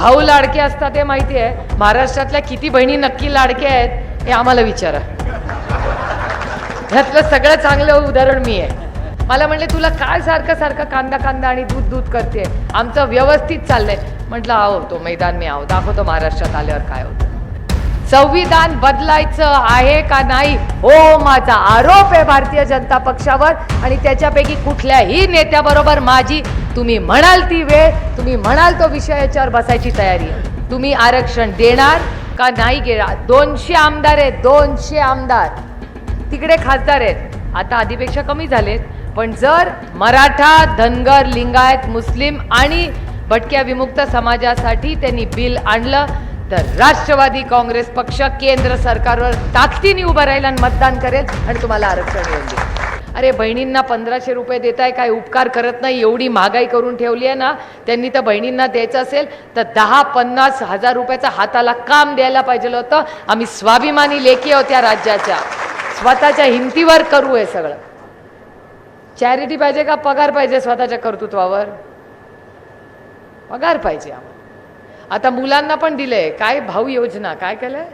भाऊ लाडके असतात ते माहिती आहे. महाराष्ट्रातल्या किती बहिणी नक्की लाडक्या आहेत हे आम्हाला विचारा. ह्यातलं सगळं चांगलं उदाहरण मी आहे. मला म्हणले तुला काय सारखं सारखं कांदा कांदा आणि दूध दूध करते आमचं व्यवस्थित चाललंय. म्हटलं आहो तो मैदान मी आहो. दाखवतो महाराष्ट्रात आल्यावर काय होतं. संविधान बदलायचं आहे का नाही हो माझा आरोप आहे भारतीय जनता पक्षावर. आणि त्याच्यापैकी कुठल्याही नेत्याबरोबर माझी तुम्ही म्हणाल ती वेळ तुम्ही म्हणाल तो विषय याच्यावर बसायची तयारी आहे. तुम्ही आरक्षण देणार का नाही घेणार? दोनशे आमदार आहेत दोनशे आमदार. तिकडे खासदार आहेत. आता आधीपेक्षा कमी झालेत. पण जर मराठा धनगर लिंगायत मुस्लिम आणि भटक्या विमुक्त समाजासाठी त्यांनी बिल आणलं तर राष्ट्रवादी काँग्रेस पक्ष केंद्र सरकारवर ताकदीने उभं राहील आणि मतदान करेल आणि तुम्हाला आरक्षण येऊन देईल. अरे बहिणींना पंधराशे रुपये देताय काय उपकार करत नाही? एवढी महागाई करून ठेवली आहे ना त्यांनी तर बहिणींना द्यायचं असेल तर दहा पन्नास हजार रुपयाचा हाताला काम द्यायला पाहिजे होतं. आम्ही स्वाभिमानी लेखी आहोत या राज्याच्या. स्वतःच्या हिमतीवर करू हे सगळं. चॅरिटी पाहिजे का? पगार पाहिजे स्वतःच्या कर्तृत्वावर? पगार पाहिजे आम्हाला. आता मुलांना पण दिले काय भाऊ योजना काय केलंय?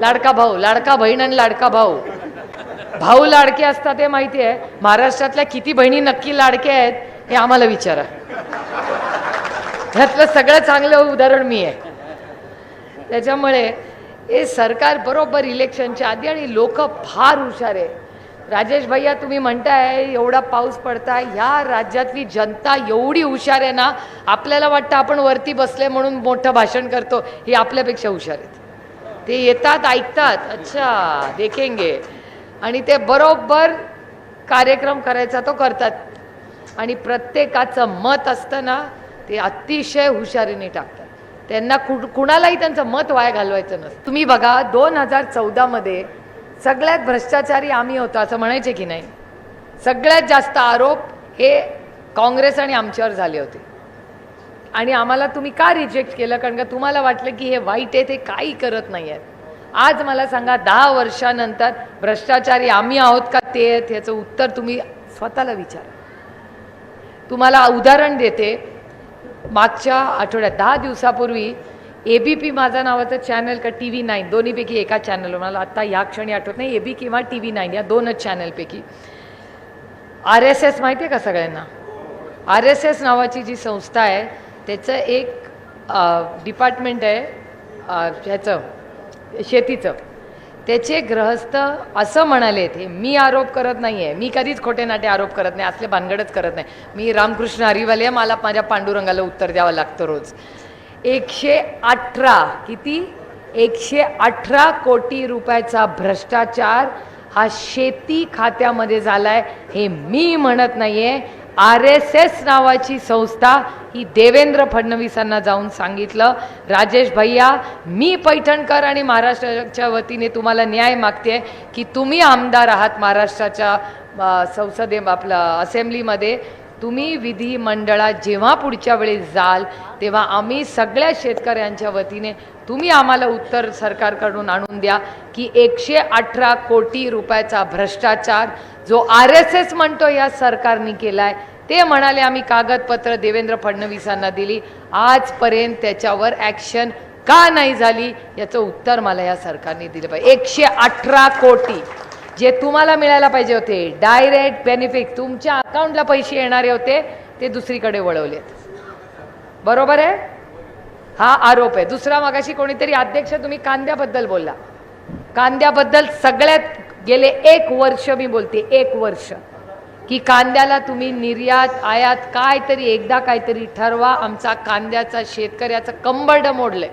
लाडका भाऊ लाडका बहीण आणि लाडका भाऊ. भाऊ लाडके असतात हे माहिती आहे. महाराष्ट्रातल्या किती बहिणी नक्की लाडके आहेत हे आम्हाला विचारा. ह्यातलं सगळं चांगलं उदाहरण मी आहे. त्याच्यामुळे हे सरकार बरोबर इलेक्शनच्या आधी आणि लोक फार हुशार आहे. राजेश भैया तुम्ही म्हणताय एवढा पाऊस पडताय. ह्या राज्यातली जनता एवढी हुशार आहे ना आपल्याला वाटतं आपण वरती बसले म्हणून मोठं भाषण करतो. ही आपल्यापेक्षा हुशार आहेत. ते येतात ऐकतात. अच्छा देखेंगे. आणि ते बरोबर कार्यक्रम करायचा तो करतात. आणि प्रत्येकाचं मत असतं ना ते अतिशय हुशारीने टाकतात. त्यांना कु कुणालाही त्यांचं मत वाया घालवायचं नसतं. तुम्ही बघा दोन हजार चौदामध्ये सगळ्यात भ्रष्टाचारी आम्ही होतो असं म्हणायचे की नाही? सगळ्यात जास्त आरोप हे काँग्रेस आणि आमच्यावर झाले होते. आणि आम्हाला तुम्ही का रिजेक्ट केलं? कारण का तुम्हाला वाटलं की हे वाईट आहे ते काही करत नाही आहेत आज मला सांगा दहा वर्षानंतर भ्रष्टाचारी आम्ही आहोत का ते? आहेत ह्याचं उत्तर तुम्ही स्वतःला विचारा. तुम्हाला उदाहरण देते. मागच्या आठवड्यात दहा दिवसापूर्वी ए बी पी माझा नावाचं चॅनल का टी व्ही नाईन दोन्हीपैकी एका चॅनलवर मला आत्ता ह्या क्षणी आठवत नाही ए बी किंवा टी व्ही नाईन या दोनच चॅनलपैकी आर एस एस माहिती आहे का सगळ्यांना? आर एस एस नावाची जी संस्था आहे त्याचं एक डिपार्टमेंट आहे ह्याचं शेतीचं. त्याचे ग्रहस्थ असं म्हणाले ते मी आरोप करत नाही आहे मी कधीच खोटे नाटे आरोप करत नाही असले भानगडच करत नाही. मी रामकृष्ण हरिवाले मला माझ्या पांडुरंगाला उत्तर द्यावं लागतं रोज. एकशे अठरा. किती? एकशे अठरा कोटी रुपयाचा भ्रष्टाचार हा शेती खात्यामध्ये झालाय. हे मी म्हणत नाहीये. आर एस एस नावाची संस्था ही देवेंद्र फडणवीसांना जाऊन सांगितलं. राजेश भैया मी पैठणकर आणि महाराष्ट्राच्या वतीने तुम्हाला न्याय मागते की तुम्ही आमदार आहात महाराष्ट्राच्या संसदे आपलं असेंब्लीमध्ये. तुम्ही विधिमंडळात जेव्हा पुढच्या वेळी जाल तेव्हा आम्ही सगळ्या शेतकऱ्यांच्या वतीने तुम्ही आम्हाला उत्तर सरकारकडून आणून द्या की एकशे अठरा कोटी रुपयाचा भ्रष्टाचार जो आर एस एस म्हणतो या सरकारने केलाय ते म्हणाले आम्ही कागदपत्र देवेंद्र फडणवीसांना दिली. आजपर्यंत त्याच्यावर ॲक्शन का नाही झाली? याचं उत्तर मला या सरकारने दिलं पाहिजे. एकशे अठरा कोटी. जे तुम्हाला मिळायला पाहिजे होते डायरेक्ट बेनिफिट तुमच्या अकाउंटला पैसे येणारे होते ते दुसरीकडे वळवलेत. बरोबर आहे? हा आरोप आहे. दुसरा मागाशी कोणीतरी अध्यक्ष तुम्ही कांद्याबद्दल बोलला. कांद्याबद्दल सगळ्यात गेले एक वर्ष मी बोलते एक वर्ष. की कांद्याला तुम्ही निर्यात आयात काय तरी एकदा काहीतरी ठरवा. आमचा कांद्याचा शेतकऱ्याचं कंबरड मोडलंय.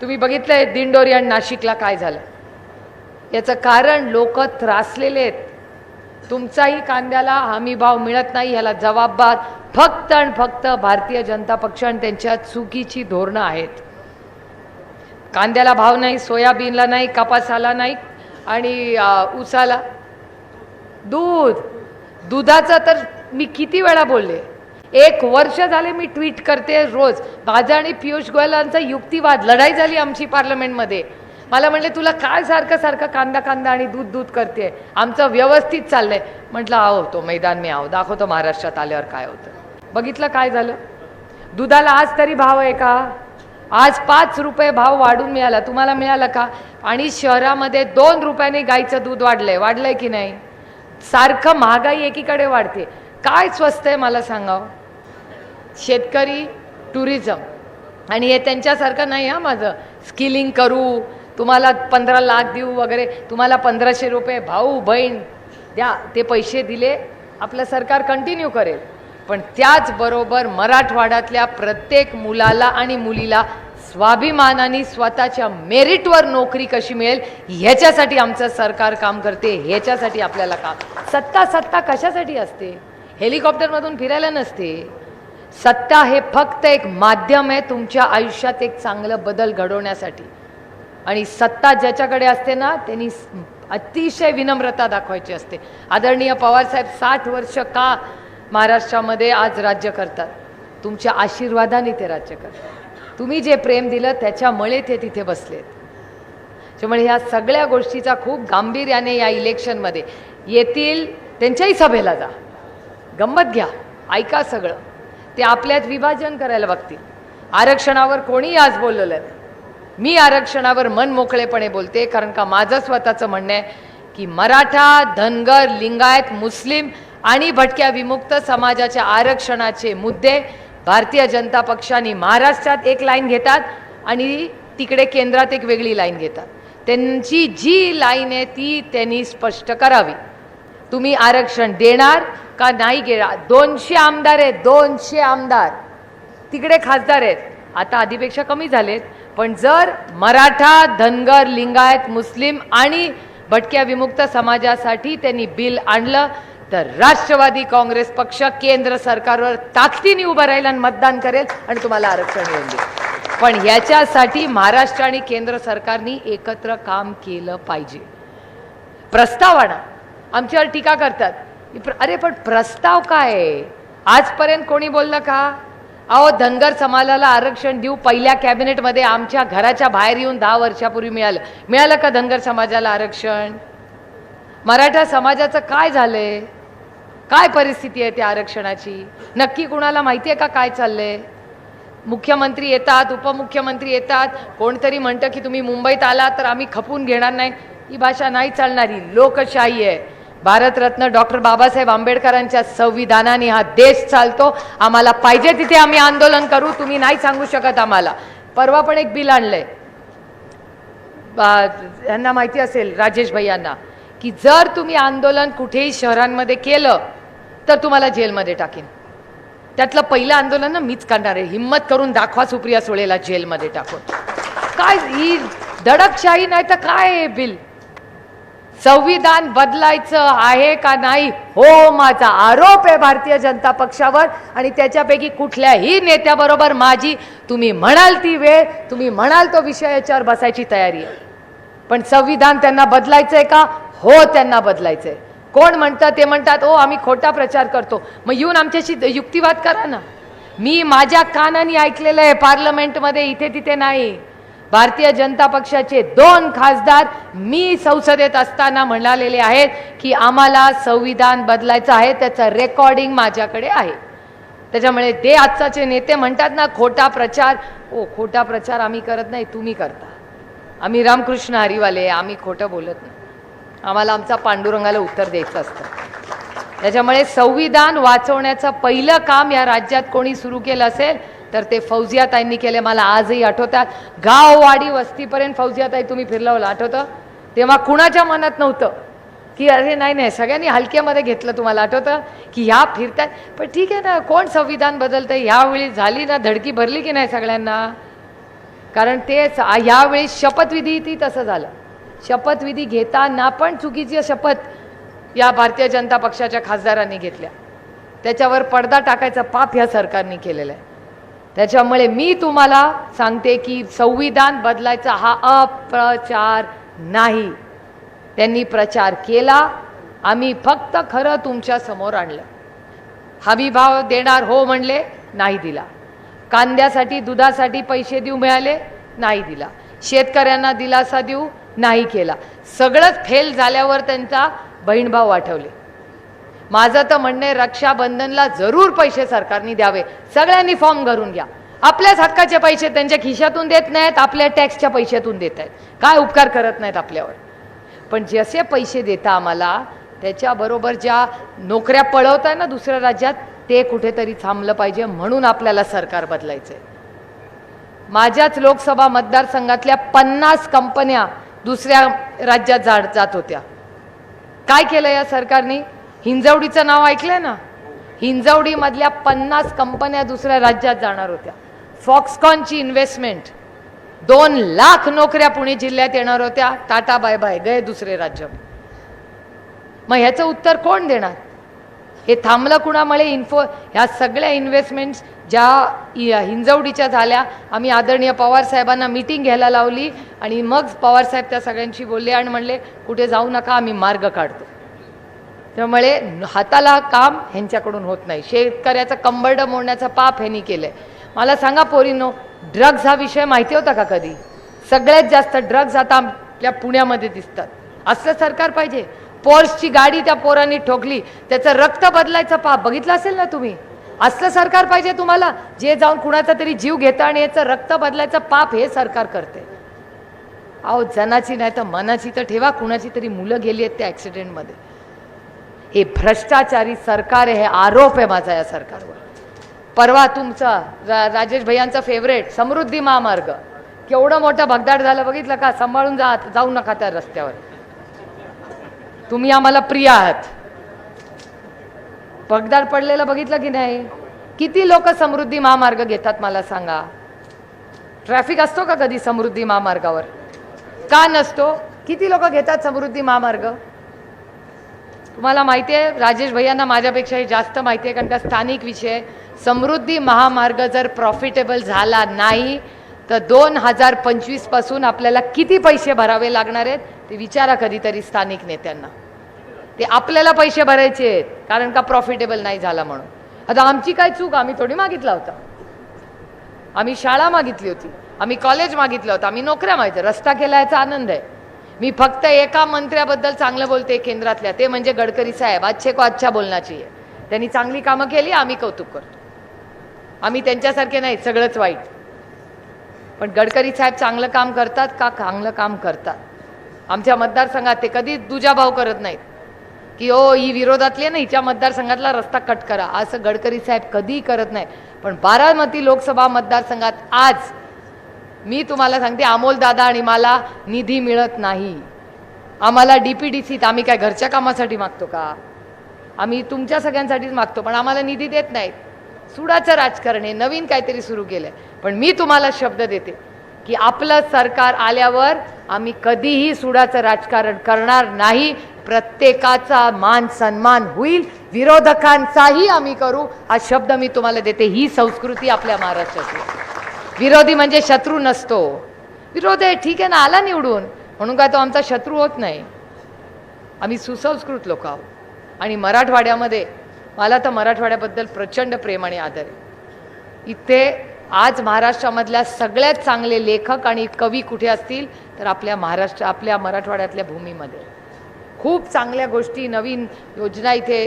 तुम्ही बघितलंय दिंडोरी आणि नाशिकला काय झालं? याचं कारण लोक त्रासलेले आहेत. तुमचाही कांद्याला हमी भाव मिळत नाही ह्याला जबाबदार फक्त आणि फक्त भारतीय जनता पक्ष आणि त्यांच्या चुकीची धोरणं आहेत. कांद्याला भाव नाही सोयाबीनला नाही कपासाला नाही आणि ऊसाला. दूध दुधाचं तर मी किती वेळा बोलले एक वर्ष झाले मी ट्विट करते रोज. माझा आणि पियुष गोयलांचा युक्तिवाद लढाई झाली आमची पार्लमेंटमध्ये. मला म्हणले तुला काय सारखं सारखं कांदा कांदा आणि दूध दूध करते? आमचं व्यवस्थित चाललंय. म्हटलं आहो तो मैदान मी आहो दाखवतो महाराष्ट्रात आल्यावर काय होतं. बघितलं काय झालं? दुधाला आज तरी भाव आहे का? आज पाच रुपये भाव वाढून मिळाला. तुम्हाला मिळाला का? आणि शहरामध्ये दोन रुपयाने गाईचं दूध वाढलंय. वाढलंय की नाही? सारखं महागाई एकीकडे वाढते. काय स्वस्त आहे मला सांगावं? शेतकरी टुरिझम. आणि हे त्यांच्यासारखं नाही हा माझं. स्किलिंग करू तुम्हाला पंधरा लाख देऊ वगैरे तुम्हाला पंधराशे रुपये भाऊ बहीण द्या ते पैसे दिले आपलं सरकार कंटिन्यू करेल. पण त्याचबरोबर मराठवाड्यातल्या प्रत्येक मुलाला आणि मुलीला स्वाभिमानाने स्वतःच्या मेरिटवर नोकरी कशी मिळेल ह्याच्यासाठी आमचं सरकार काम करते ह्याच्यासाठी आपल्याला काम. सत्ता सत्ता कशासाठी असते? हेलिकॉप्टरमधून फिरायला नसते. सत्ता हे फक्त एक माध्यम आहे तुमच्या आयुष्यात एक चांगलं बदल घडवण्यासाठी. आणि सत्ता ज्याच्याकडे असते ना त्यांनी अतिशय विनम्रता दाखवायची असते. आदरणीय पवारसाहेब साठ वर्ष का महाराष्ट्रामध्ये आज राज्य करतात? तुमच्या आशीर्वादाने ते राज्य करतात. तुम्ही जे प्रेम दिलं त्याच्यामुळे ते तिथे बसलेत. त्यामुळे ह्या सगळ्या गोष्टीचा खूप गांभीर्याने या इलेक्शनमध्ये येतील त्यांच्याही सभेला जा. गंमत घ्या ऐका सगळं. ते आपल्यात विभाजन करायला बघतील. आरक्षणावर कोणीही आज बोललेलं नाही. मी आरक्षणावर मन मोकळेपणे बोलते कारण का माझं स्वतःचं म्हणणं आहे की मराठा धनगर लिंगायत मुस्लिम आणि भटक्या विमुक्त समाजाच्या आरक्षणाचे मुद्दे भारतीय जनता पक्षाने महाराष्ट्रात एक लाईन घेतात आणि तिकडे केंद्रात एक वेगळी लाईन घेतात. त्यांची जी लाईन आहे ती त्यांनी स्पष्ट करावी. तुम्ही आरक्षण देणार का नाही घेणार? दोनशे आमदार आहेत दोनशे आमदार. तिकडे खासदार आहेत. आता आधीपेक्षा कमी झालेत. पण जर मराठा धनगर लिंगायत मुस्लिम आणि भटक्या विमुक्त समाजासाठी त्यांनी बिल आणलं तर राष्ट्रवादी काँग्रेस पक्ष केंद्र सरकारवर ताकदीने उभं राहील आणि मतदान करेल आणि तुम्हाला आरक्षण मिळून देईल. पण याच्यासाठी महाराष्ट्र आणि केंद्र सरकारनी एकत्र काम केलं पाहिजे. प्रस्ताव आणा आमच्यावर टीका करतात. अरे पण प्रस्ताव काय आहे? आजपर्यंत कोणी बोललं का? अहो धनगर समाजाला आरक्षण देऊ पहिल्या कॅबिनेटमध्ये आमच्या घराच्या बाहेर येऊन दहा वर्षापूर्वी मिळालं. मिळालं का धनगर समाजाला आरक्षण? मराठा समाजाचं काय झालंय? काय परिस्थिती आहे त्या आरक्षणाची? नक्की कुणाला माहिती आहे का काय चाललंय? मुख्यमंत्री येतात उपमुख्यमंत्री येतात. कोणतरी म्हणतं की तुम्ही मुंबईत आला तर आम्ही खपून घेणार नाही. ही भाषा नाही चालणारी. लोकशाही आहे. भारतरत्न डॉक्टर बाबासाहेब आंबेडकरांच्या संविधानाने हा देश चालतो. आम्हाला पाहिजे तिथे आम्ही आंदोलन करू. तुम्ही नाही सांगू शकत आम्हाला. परवा पण एक बिल आणलंय. यांना माहिती असेल राजेश भैयांना की जर तुम्ही आंदोलन कुठेही शहरांमध्ये केलं तर तुम्हाला जेलमध्ये टाकेन. त्यातलं पहिलं आंदोलन ना मीच करणार आहे. हिंमत करून दाखवा सुप्रिया सुळेला जेलमध्ये टाकून. काय ही दडपशाही नाही तर काय आहे बिल? संविधान बदलायचं आहे का नाही हो माझा आरोप आहे भारतीय जनता पक्षावर. आणि त्याच्यापैकी कुठल्याही नेत्याबरोबर माझी तुम्ही म्हणाल ती वेळ तुम्ही म्हणाल तो विषय याच्यावर बसायची तयारी आहे. पण संविधान त्यांना बदलायचंय का? हो त्यांना बदलायचंय. कोण म्हणतं ते म्हणतात ओ आम्ही खोटा प्रचार करतो. मग येऊन आमच्याशी युक्तिवाद करा ना. मी माझ्या कानाने ऐकलेलं आहे पार्लमेंटमध्ये इथे तिथे नाही. भारतीय जनता पक्षाचे दोन खासदार मी संसदेत असताना म्हणालेले आहेत की आम्हाला संविधान बदलायचं आहे त्याचं रेकॉर्डिंग माझ्याकडे आहे. त्याच्यामुळे ते आजचाचे नेते म्हणतात ना खोटा प्रचार ओ खोटा प्रचार आम्ही करत नाही तुम्ही करता. आम्ही रामकृष्ण हरिवाले आम्ही खोटं बोलत नाही. आम्हाला आमचा पांडुरंगाला उत्तर द्यायचं असतं. त्याच्यामुळे संविधान वाचवण्याचं पहिलं काम या राज्यात कोणी सुरू केलं असेल तर ते फौजियाताईंनी केले मला आजही आठवतात. गाववाडी वस्तीपर्यंत फौजियाताई तुम्ही फिरलावलं आठवतं. तेव्हा कुणाच्या मनात नव्हतं की अरे नाही नाही सगळ्यांनी हलक्यामध्ये घेतलं तुम्हाला आठवतं की ह्या फिरतात पण ठीक आहे ना कोण संविधान बदलतं ह्यावेळी झाली ना धडकी भरली की नाही सगळ्यांना? कारण तेच ह्यावेळी शपथविधी ती तसं झालं. शपथविधी घेताना पण चुकीची शपथ या भारतीय जनता पक्षाच्या खासदारांनी घेतल्या. त्याच्यावर पडदा टाकायचा पाप ह्या सरकारने केलेलं आहे. त्याच्यामुळे मी तुम्हाला सांगते की संविधान बदलायचा हा अप्रचार नाही. त्यांनी प्रचार केला आम्ही फक्त खरं तुमच्यासमोर आणलं. हमी भाव देणार हो म्हणले नाही दिला. कांद्यासाठी दुधासाठी पैसे देऊ मिळाले नाही दिला. शेतकऱ्यांना दिलासा देऊ नाही केला. सगळंच फेल झाल्यावर त्यांचा बहीणभाव आठवले माझं तर म्हणणं आहे रक्षाबंधनला जरूर पैसे सरकारने द्यावे. सगळ्यांनी फॉर्म भरून घ्या. आपल्याच हक्काचे पैसे त्यांच्या खिशातून देत नाहीत आपल्या टॅक्सच्या पैशातून देत आहेत. काय उपकार करत नाहीत आपल्यावर? पण जसे पैसे देता आम्हाला त्याच्याबरोबर ज्या नोकऱ्या पळवत आहे ना दुसऱ्या राज्यात ते कुठेतरी थांबलं पाहिजे म्हणून आपल्याला सरकार बदलायचं आहे माझ्याच लोकसभा मतदारसंघातल्या पन्नास कंपन्या दुसऱ्या राज्यात जा जात होत्या. काय केलं या सरकारने? हिंजवडीचं नाव ऐकलंय ना? हिंजवडीमधल्या पन्नास कंपन्या दुसऱ्या राज्यात जाणार होत्या. फॉक्सकॉनची इन्व्हेस्टमेंट दोन लाख नोकऱ्या पुणे जिल्ह्यात येणार होत्या. टाटा बाय बाय गए दुसरे राज्य. मग ह्याचं उत्तर कोण देणार? हे थांबलं कुणामुळे? इन्फो ह्या सगळ्या इन्व्हेस्टमेंट्स ज्या हिंजवडीच्या झाल्या आम्ही आदरणीय पवार साहेबांना मीटिंग घ्यायला लावली आणि मग पवारसाहेब त्या सगळ्यांशी बोलले आणि म्हणले कुठे जाऊ नका आम्ही मार्ग काढतो. त्यामुळे हाताला काम ह्यांच्याकडून होत नाही. शेतकऱ्याचं कंबरडं मोडण्याचं पाप ह्यांनी केलंय. मला सांगा पोरीनो ड्रग्ज हा विषय माहिती होता का कधी? सगळ्यात जास्त ड्रग्ज आता आपल्या पुण्यामध्ये दिसतात. असलं सरकार पाहिजे. पोर्सची गाडी त्या पोरांनी ठोकली त्याचं रक्त बदलायचं पाप बघितलं असेल ना तुम्ही? असलं सरकार पाहिजे तुम्हाला जे जाऊन कुणाचा तरी जीव घेतं आणि याचं रक्त बदलायचं पाप हे सरकार करते अहो जनाची नाही तर मनाची तर ठेवा कुणाची तरी मुलं गेली आहेत त्या ॲक्सिडेंटमध्ये हे भ्रष्टाचारी सरकार आहे हे आरोप आहे माझा या सरकारवर. परवा तुमचा रा राजेश भैयांचा फेवरेट समृद्धी महामार्ग. केवढं मोठं भगदाड झालं बघितलं का? सांभाळून जा जाऊ नका त्या रस्त्यावर. तुम्ही आम्हाला प्रिय आहात. भगदाड पडलेलं बघितलं की नाही? किती लोक समृद्धी महामार्ग घेतात मला सांगा. ट्रॅफिक असतो का कधी समृद्धी महामार्गावर? का नसतो? किती लोक घेतात समृद्धी महामार्ग? तुम्हाला माहिती आहे राजेश भैयांना माझ्यापेक्षाही जास्त माहिती आहे कारण का स्थानिक विषय समृद्धी महामार्ग जर प्रॉफिटेबल झाला नाही तर दोन हजार पंचवीसपासून आपल्याला किती पैसे भरावे लागणार आहेत ते विचारा कधीतरी स्थानिक नेत्यांना. ते आपल्याला पैसे भरायचे आहेत कारण का प्रॉफिटेबल नाही झाला म्हणून. आता आमची काय चूक आम्ही थोडी मागितला होता. आम्ही शाळा मागितली होती आम्ही कॉलेज मागितलं होतं आम्ही नोकऱ्या माहिती रस्ता केला याचा आनंद आहे. मी फक्त एका मंत्र्याबद्दल चांगलं बोलते केंद्रातल्या. ते म्हणजे गडकरी साहेब. आजचे को अच्छा बोलण्याची आहे. त्यांनी चांगली कामं केली आम्ही कौतुक करतो. आम्ही त्यांच्यासारखे नाही सगळंच वाईट. पण गडकरी साहेब चांगलं काम करतात का चांगलं काम करतात? आमच्या मतदारसंघात ते कधीच दुजाभाव करत नाहीत. की ओ ही विरोधातली आहे ना हिच्या मतदारसंघातला रस्ता कट करा. असं गडकरी साहेब कधीही करत नाही पण बारामती लोकसभा मतदारसंघात आज मी तुम्हाला सांगते अमोल दादा आणि मला निधी मिळत नाही. आम्हाला डी पी डी सीत आम्ही काय घरच्या कामासाठी मागतो का? आम्ही तुमच्या सगळ्यांसाठीच मागतो पण आम्हाला निधी देत नाहीत. सुडाचं राजकारण हे नवीन काहीतरी सुरू केलं पण मी तुम्हाला शब्द देते की आपलं सरकार आल्यावर आम्ही कधीही सुडाचं राजकारण करणार नाही. प्रत्येकाचा मान सन्मान होईल विरोधकांचाही आम्ही करू. हा शब्द मी तुम्हाला देते ही संस्कृती आपल्या महाराष्ट्राची विरोधी म्हणजे शत्रू नसतो. विरोध आहे ठीक आहे ना आला निवडून. म्हणून काय तो आमचा शत्रू होत नाही. आम्ही सुसंस्कृत लोक आहोत. आणि मराठवाड्यामध्ये मला तर मराठवाड्याबद्दल प्रचंड प्रेम आणि आदर आहे. इथे आज महाराष्ट्रामधल्या सगळ्यात चांगले लेखक आणि कवी कुठे असतील? तर आपल्या महाराष्ट्र आपल्या मराठवाड्यातल्या भूमीमध्ये. खूप चांगल्या गोष्टी नवीन योजना इथे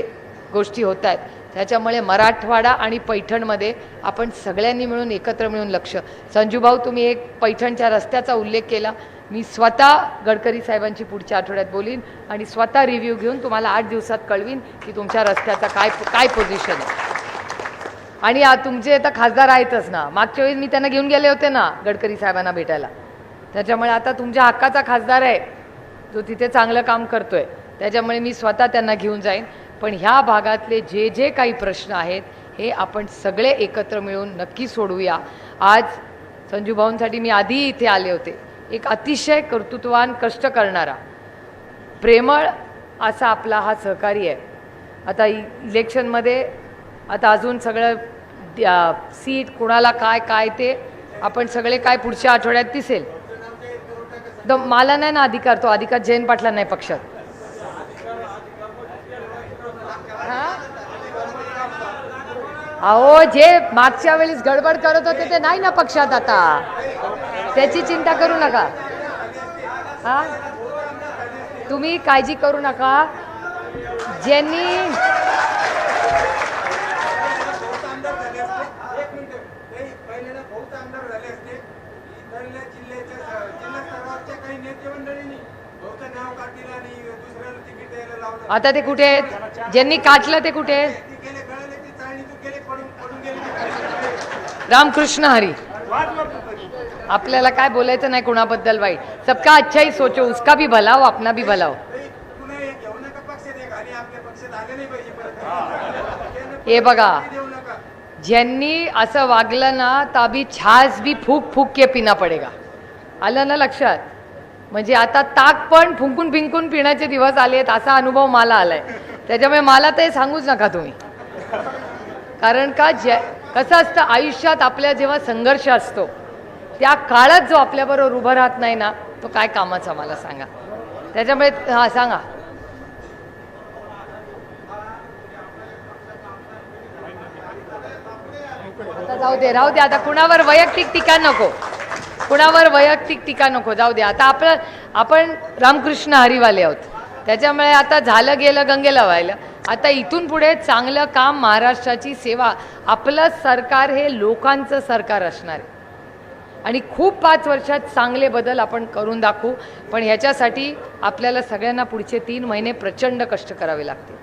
गोष्टी होत आहेत. त्याच्यामुळे मराठवाडा आणि पैठणमध्ये आपण सगळ्यांनी मिळून एकत्र मिळून लक्ष. संजूभाऊ तुम्ही एक पैठणच्या रस्त्याचा उल्लेख केला. मी स्वतः गडकरी साहेबांची पुढच्या आठवड्यात बोलीन आणि स्वतः रिव्ह्यू घेऊन तुम्हाला आठ दिवसात कळवीन की तुमच्या रस्त्याचा काय काय पोझिशन आहे. आणि तुमचे आता खासदार आहेतच ना. मागच्या वेळी मी त्यांना घेऊन गेले होते ना गडकरी साहेबांना भेटायला. त्याच्यामुळे आता तुमच्या हक्काचा खासदार आहे. जो तिथे चांगलं काम करतोय. त्याच्यामुळे मी स्वतः त्यांना घेऊन जाईन. पण ह्या भागातले जे जे काही प्रश्न आहेत हे आपण सगळे एकत्र मिळून नक्की सोडवूया आज संजूभाऊंसाठी मी आधी इथे आले होते. एक अतिशय कर्तृत्वान कष्ट करणारा प्रेमळ असा आपला हा सहकारी आहे. आता इ इलेक्शनमध्ये आता अजून सगळं द्या- सीट कुणाला काय काय ते आपण सगळे काय पुढच्या आठवड्यात दिसेल. द मला नाही ना अधिकार तो अधिकार जयंत पाटला नाही पक्षात. अहो जे मागच्या वेळेस गडबड करत होते ते नाही ना पक्षात आता. त्याची चिंता करू नका. हा? तुम्ही काळजी करू नका. ज्यांनी आता ते कुठे आहेत? ज्यांनी काटलं ते कुठे? आहेत ते गेले कळले ते चाळणीतून गेले पडून पडून गेले रामकृष्ण हरी. आपल्याला काय बोलायचं नाही कुणाबद्दल वाईट सबका अच्छा ही सोचो उसका भी भला हो अपना भी भला हो हे बघा ज्यांनी असं वागलं ना ताबी अभी छास बी फूक फूक के पिना पडेगा. आलं ना लक्षात? म्हणजे आता ताक पण फुंकून फिंकून पिण्याचे दिवस आले आहेत असा अनुभव मला आलाय. त्याच्यामुळे मला ते सांगूच नका तुम्ही. कारण का ज्या कसं असतं आयुष्यात आपल्या जेव्हा संघर्ष असतो त्या काळात जो आपल्याबरोबर उभं राहत नाही ना तो काय कामाचा मला सांगा. त्याच्यामुळे हां सांगा. आता जाऊ दे राहू दे आता कुणावर वैयक्तिक टीका नको. कुणावर वैयक्तिक टीका नको जाऊ दे. आता आपलं आपण रामकृष्ण हरिवाले आहोत. त्याच्यामुळे आता झालं गेलं गंगेला व्हायला आता इथून पुढे चांगलं काम महाराष्ट्राची सेवा आपलं सरकार हे लोकांचं सरकार असणार आहे. आणि खूप पाच वर्षात चांगले बदल आपण करून दाखवू पण ह्याच्यासाठी आपल्याला सगळ्यांना पुढचे तीन महिने प्रचंड कष्ट करावे लागतील.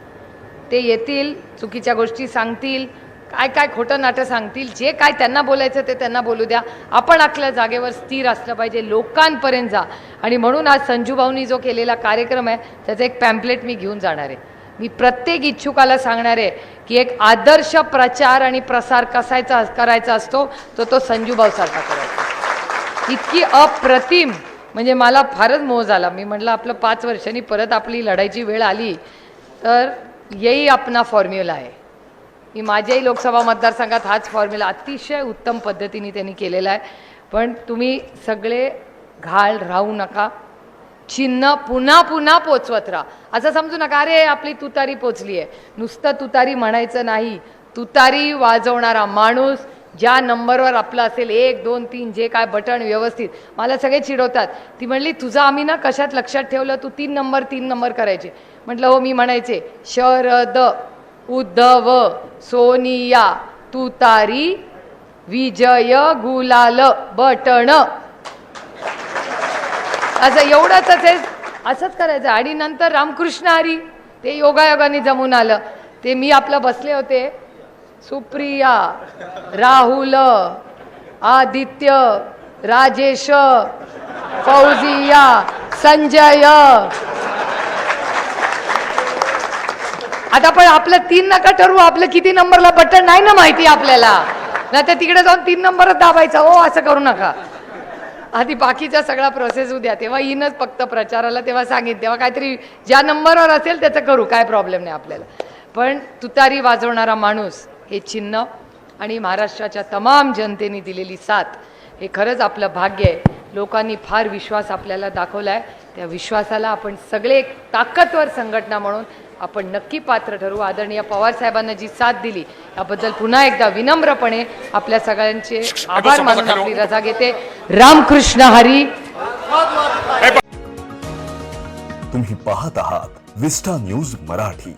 ते येतील चुकीच्या गोष्टी सांगतील काय काय खोटं नाटं सांगतील जे काय त्यांना बोलायचं ते त्यांना बोलू द्या. आपण आपल्या जागेवर स्थिर असलं पाहिजे लोकांपर्यंत जा. आणि म्हणून आज संजूभाऊनी जो केलेला कार्यक्रम आहे त्याचं एक पॅम्पलेट मी घेऊन जाणार आहे. मी प्रत्येक इच्छुकाला सांगणार आहे की एक आदर्श प्रचार आणि प्रसार कसायचा करायचा असतो तो तो संजूभाऊसारखा करायचा. इतकी अप्रतिम म्हणजे मला फारच मोह झाला. मी म्हटलं आपलं पाच वर्षांनी परत आपली लढायची वेळ आली तर येई आपला फॉर्म्युला आहे. मी माझ्याही लोकसभा मतदारसंघात हाच फॉर्म्युला अतिशय उत्तम पद्धतीने त्यांनी केलेला आहे. पण तुम्ही सगळे घाळ राहू नका. चिन्ह पुन्हा पुन्हा पोचवत राहा. असं समजू नका अरे आपली तुतारी पोचली आहे. नुसतं तुतारी म्हणायचं नाही. तुतारी वाजवणारा माणूस ज्या नंबरवर आपलं असेल एक दोन तीन जे काय बटन व्यवस्थित मला सगळे चिडवतात. ती म्हणली तुझं आम्ही ना कशात लक्षात ठेवलं? तू तीन नंबर तीन नंबर करायचे. म्हटलं हो मी म्हणायचे शरद उद्धव सोनिया तुतारी विजय गुलाल बटण. असं एवढंच आहे असंच करायचं. आणि नंतर रामकृष्ण हरी ते योगायोगाने जमून आलं. ते मी आपलं बसले होते. सुप्रिया राहुल आदित्य राजेश फौजिया संजय आता पण आपलं तीन नका ठरवू आपलं किती नंबरला बटन नाही ना माहिती आपल्याला. नाही तर तिकडे जाऊन तीन नंबरच दाबायचा. हो असं करू नका. आधी बाकीचा सगळा प्रोसेस उद्या तेव्हा येईनच फक्त प्रचाराला तेव्हा सांगेन तेव्हा काहीतरी ज्या नंबरवर असेल त्याचं करू काय प्रॉब्लेम नाही आपल्याला. पण तुतारी वाजवणारा माणूस हे चिन्ह आणि महाराष्ट्राच्या तमाम जनतेने दिलेली साथ हे खरंच आपलं भाग्य आहे. लोकांनी फार विश्वास आपल्याला दाखवला आहे त्या विश्वासाला आपण सगळे एक ताकदवर संघटना म्हणून आपण नक्की पात्र ठरवू. आदरणीय पवार साहेबांना जी साथ दिली याबद्दल पुन्हा एकदा विनम्रपणे आपल्या सगळ्यांचे आभार मानून आपली रजा घेते. रामकृष्ण हरी. तुम्ही पाहत आहात विस्टा न्यूज मराठी.